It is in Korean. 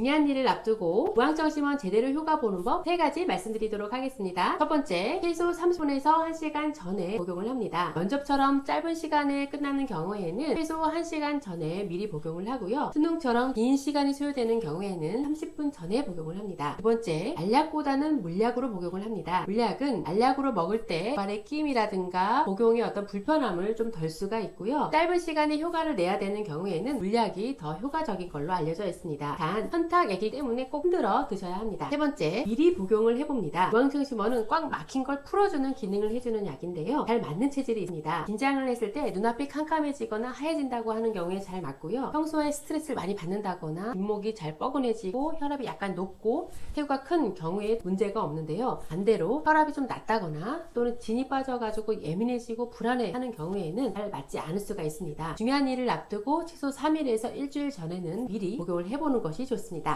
중요한 일을 앞두고 무항정심원 제대로 효과 보는 법 세 가지 말씀드리도록 하겠습니다. 첫 번째, 최소 30분에서 1시간 전에 복용을 합니다. 면접처럼 짧은 시간에 끝나는 경우에는 최소 1시간 전에 미리 복용을 하고요. 수능처럼 긴 시간이 소요되는 경우에는 30분 전에 복용을 합니다. 두 번째, 알약보다는 물약으로 복용을 합니다. 물약은 알약으로 먹을 때 발의 끼임이라든가 복용의 어떤 불편함을 좀 덜 수가 있고요. 짧은 시간에 효과를 내야 되는 경우에는 물약이 더 효과적인 걸로 알려져 있습니다. 단, 현탁액이기 때문에 꼭 흔들어 드셔야 합니다. 세 번째, 미리 복용을 해봅니다. 무항정심원은 꽉 막힌 걸 풀어주는 기능을 해주는 약인데요. 잘 맞는 체질이 있습니다. 긴장을 했을 때 눈앞이 캄캄해지거나 하얘진다고 하는 경우에 잘 맞고요. 평소에 스트레스를 많이 받는다거나 뒷목이 잘 뻐근해지고 혈압이 약간 높고 태우가 큰 경우에 문제가 없는데요. 반대로 혈압이 좀 낮다거나 또는 진이 빠져가지고 예민해지고 불안해하는 경우에는 잘 맞지 않을 수가 있습니다. 중요한 일을 앞두고 최소 3일에서 일주일 전에는 미리 복용을 해보는 것이 좋습니다.